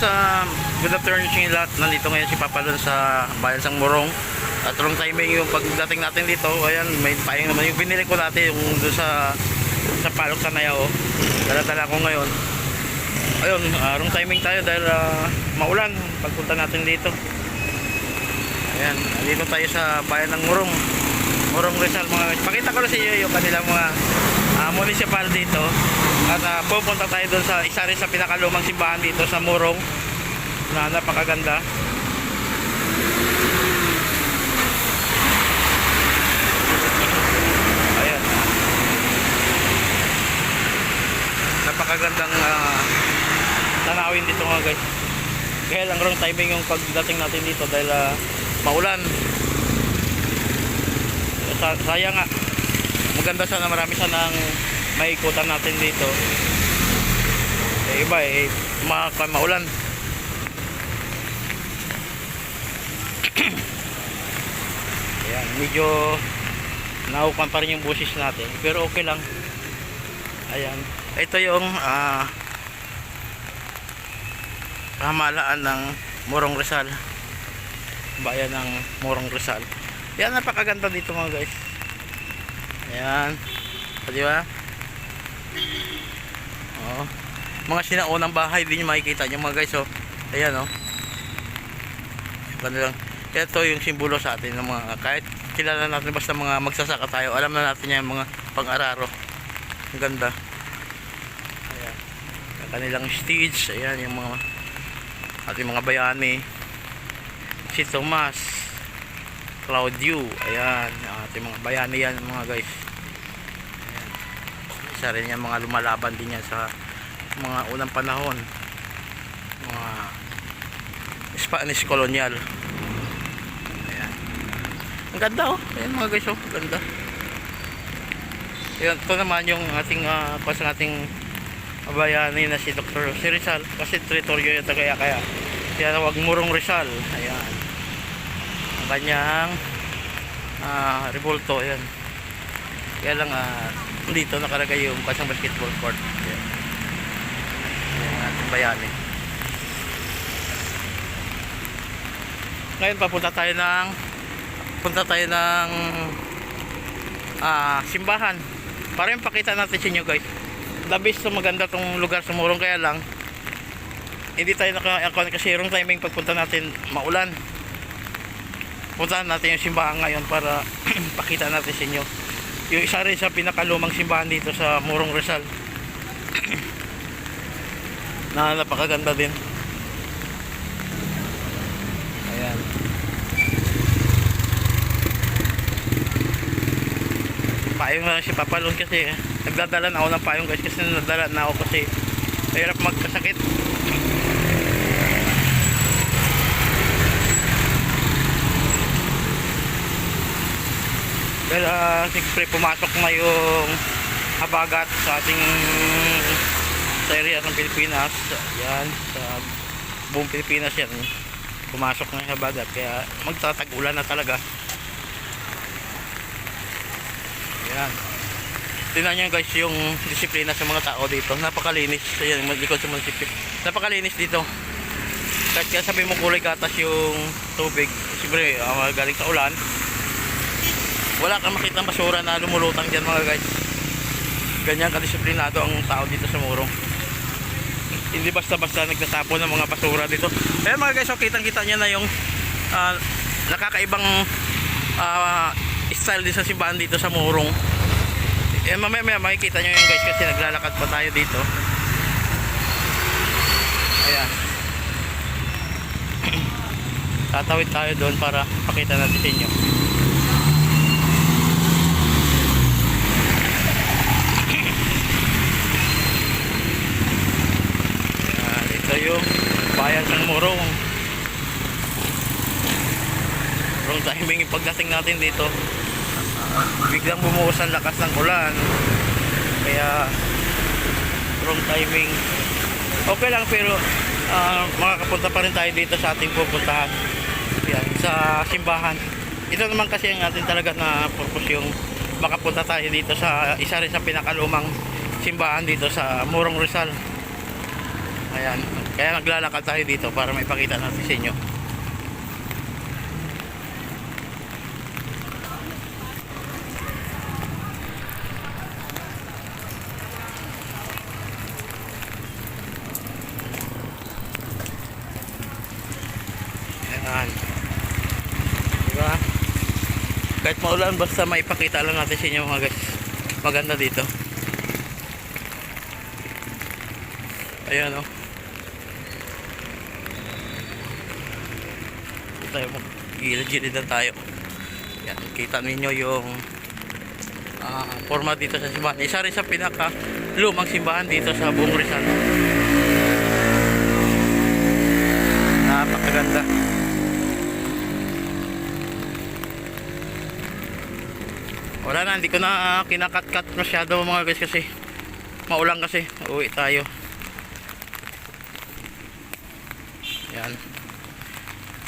guys, uh, good afternoon sa lahat. Nandito ngayon si Papa doon sa bayan sang Morong. At wrong timing yung pagdating natin dito. Ayan, may payong naman. Yung binili ko natin yung doon sa sa Palok sa Nayao. Dala-dala ko ngayon. Ayun, uh, wrong timing tayo dahil ah, maulan pagpunta natin dito. Ayan, dito tayo sa bayan ng Morong. Morong Rizal mga. Pakita ko na sa inyo yung kanilang mga ah, municipal dito. At ah, pupunta tayo doon sa isa rin sa pinakalumang simbahan dito sa Morong na napakaganda. Ayan. Napakagandang ah, tanawin dito mga guys. Kaya lang wrong timing yung pagdating natin dito dahil ah, maulan. Sa sayang nga. Maganda sana marami sanang maikutan natin dito. Eh, iba eh, ma maulan. Ayan, medyo naukan pa rin yung busis natin. Pero okay lang. Ayan. Ito yung ah pamahalaan ng Morong Rizal. Bayan ng Morong Rizal. Yan, napakaganda dito mga guys. Ayan. O, di ba? Oo. Mga sinaunang bahay din yung makikita nyo mga guys. Oh. Ayan oh. Ganda lang. Ito yung simbolo sa atin ng mga kahit kilala natin basta mga magsasaka tayo. Alam na natin yan mga pang-araro. Ang ganda. Ayan. Ang kanilang stage. Ayan yung mga ating mga bayani. Si Tomas. Claudio. Ayan. Ang ating mga bayani yan mga guys. Ayan. Isa rin yan mga lumalaban din yan sa mga unang panahon. Mga Spanish colonial. Ayan. Ang ganda oh. Ayan mga guys oh. Ganda. Ayan. Ito naman yung ating uh, pas nating bayani na si Dr. Si Rizal. Kasi teritoryo yun kaya kaya. Kaya wag murong Rizal. Ayan. Ang kanyang ah revolto. Ayan. Kaya lang ah dito nakalagay yung pasang basketball court. Ayan ang ating bayani. Ngayon papunta tayo ng punta tayo ng ah, simbahan. Para yung pakita natin sa inyo guys. Labis to maganda tong lugar sa Morong kaya lang hindi tayo naka kasi wrong timing pagpunta natin maulan. Puntahan natin yung simbahan ngayon para pakita natin sa inyo. Yung isa rin sa pinakalumang simbahan dito sa Morong Rizal. na napakaganda din. Ayan. Payong na si Papalon kasi eh. nagdadala na ako ng payong guys kasi nadala na ako kasi mahirap magkasakit. Well, uh, siyempre pumasok na yung habagat sa ating sa area ng Pilipinas. Yan, sa buong Pilipinas yan. Pumasok na yung habagat kaya magtatag-ulan na talaga. Yan. Tingnan nyo guys yung disiplina sa mga tao dito. Napakalinis. Ayan, likod sa munisipyo. Napakalinis dito. Kahit kaya sabi mo kulay gatas yung tubig. Siyempre, uh, galing sa ulan. Wala kang makita basura na lumulutang dyan mga guys. Ganyan kadisiplinado ang tao dito sa Murong. Hindi basta-basta nagtatapon ng mga basura dito. Ayan mga guys, so kitang-kita nyo na yung ah, nakakaibang ah, style din sa simbahan dito sa Murong. Eh, mamaya maya makikita nyo yun guys kasi naglalakad pa tayo dito. Ayan. Tatawid tayo doon para pakita natin sa inyo. Ayan, ito yung bayan ng Murong. Wrong timing yung pagdating natin dito. Biglang bumuhos ang lakas ng ulan. Kaya wrong timing. Okay lang pero ah, makakapunta pa rin tayo dito sa ating pupuntahan. Yan, sa simbahan. Ito naman kasi ang atin talaga na purpose yung makapunta tayo dito sa isa rin sa pinakalumang simbahan dito sa Murong Rizal. Ayan. Kaya naglalakad tayo dito para may pakita natin sa inyo. Ayan. Diba? Kahit maulan, basta maipakita lang natin sa inyo mga guys. Maganda dito. Ayan o. Oh. tayo mag-gilid na tayo. Yan, kita ninyo yung ah, forma dito sa simbahan. Isa rin sa pinaka lumang simbahan dito sa buong Rizal. Napakaganda. Wala na, hindi ko na uh, kinakat-kat masyado mga guys kasi maulang kasi. Uwi tayo. Yan.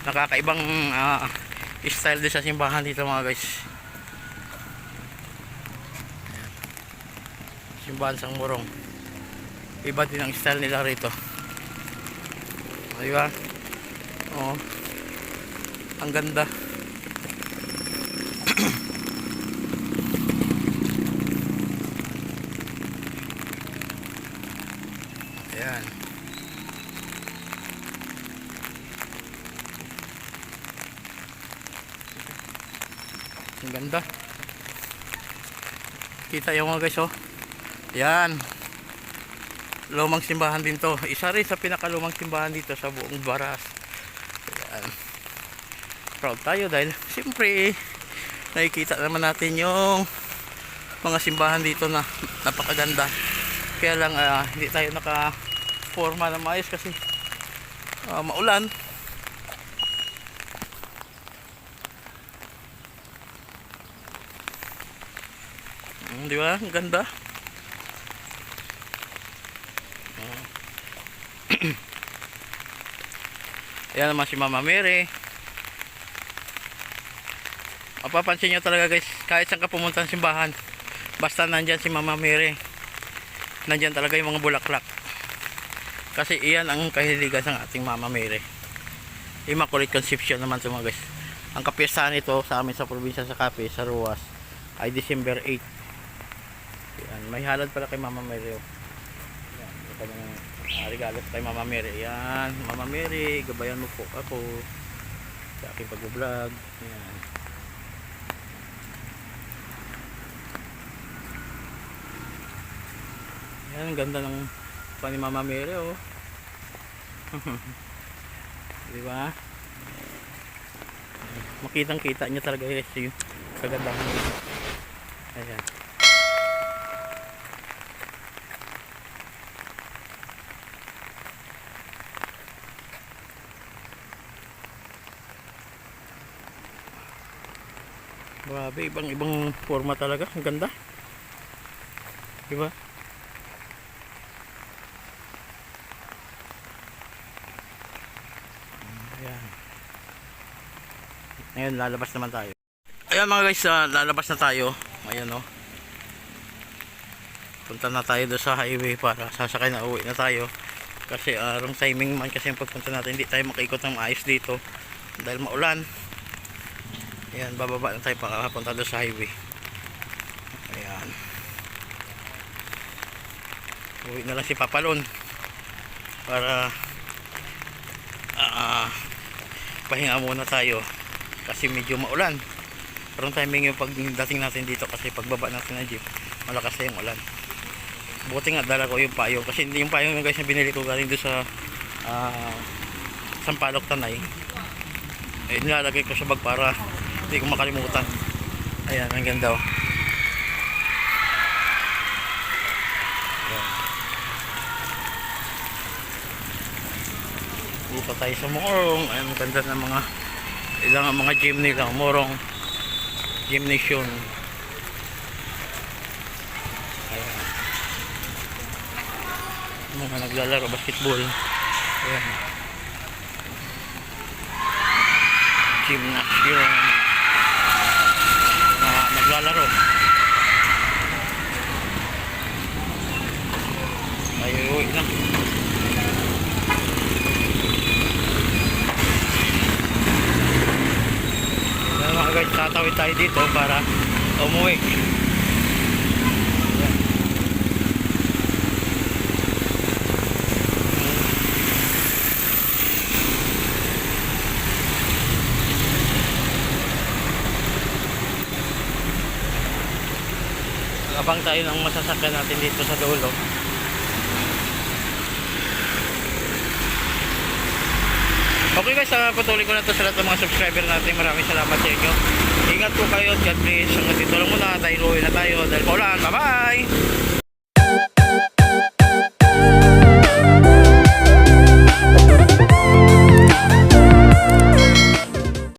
Nakakaibang ah, style din sa simbahan dito mga guys. Yan. Simbahan sang Morong. Iba din ang style nila rito. Di ba? Oo. Ang ganda. Ayan. Ang ganda. Kita yung mga guys oh. Yan. Lumang simbahan din to. Isa rin sa pinakalumang simbahan dito sa buong Baras. Yan. Proud tayo dahil siyempre nakikita naman natin yung mga simbahan dito na napakaganda. Kaya lang ah, hindi tayo naka forma na maayos kasi ah, maulan. Mm, di ba? Ang ganda. Oh. Ayan naman si Mama Mary. Mapapansin nyo talaga guys, kahit saan ka pumunta ng simbahan, basta nandyan si Mama Mary, nandyan talaga yung mga bulaklak. Kasi iyan ang kahiligan ng ating Mama Mary. Immaculate Conception naman ito mga guys. Ang kapiyasahan nito sa amin sa probinsya sa Cape, sa Ruas, ay December 8. Yan, may halad pala kay Mama Mary. oh. Yan, ito kanyang uh, regalo kay Mama Mary. Yan, Mama Mary, gabayan mo po ako sa aking pag-vlog. Yan. Yan, ganda ng pa ni Mama Mary, oh. Di ba? Makitang kita niya talaga guys yung kagandahan niya. Ayan. Grabe, ibang ibang forma talaga. Ang ganda. Diba? Ayan. Ngayon, lalabas naman tayo. Ayan mga guys, ah, lalabas na tayo. Ayan o. Punta na tayo doon sa highway para sasakay na uwi na tayo. Kasi uh, timing man kasi yung pagpunta natin. Hindi tayo makaikot ng maayos dito. Dahil maulan. Ayan, bababa na tayo para punta doon sa highway. Ayan. Uwi na lang si Papalon. Para ah pahinga muna tayo kasi medyo maulan. Parang timing yung pagdating natin dito kasi pagbaba natin ng jeep malakas na yung ulan. Buti nga dala ko yung payo. Kasi hindi yung payo yung guys na binili ko galing doon sa uh, Sampalok Tanay. Eh, nilalagay ko sa bag para hindi ko makalimutan. Ayan ang ganda oh. Dito tayo sa Morong ayan ang ganda ng mga ilang ang mga gym nila Morong gymnasium ayan. Mga naglalaro basketball. Ayan. Gymnasium mga naglalaro. Tayo uwi na tatawid tayo dito para umuwi. Abang tayo ng masasakyan natin dito sa dulo. Okay guys, uh, patuloy ko na to sa lahat ng mga subscriber natin. Maraming salamat sa inyo. Ingat po kayo at God bless. Hanggang dito lang muna. Uwi na tayo. Dahil paulan. Bye-bye!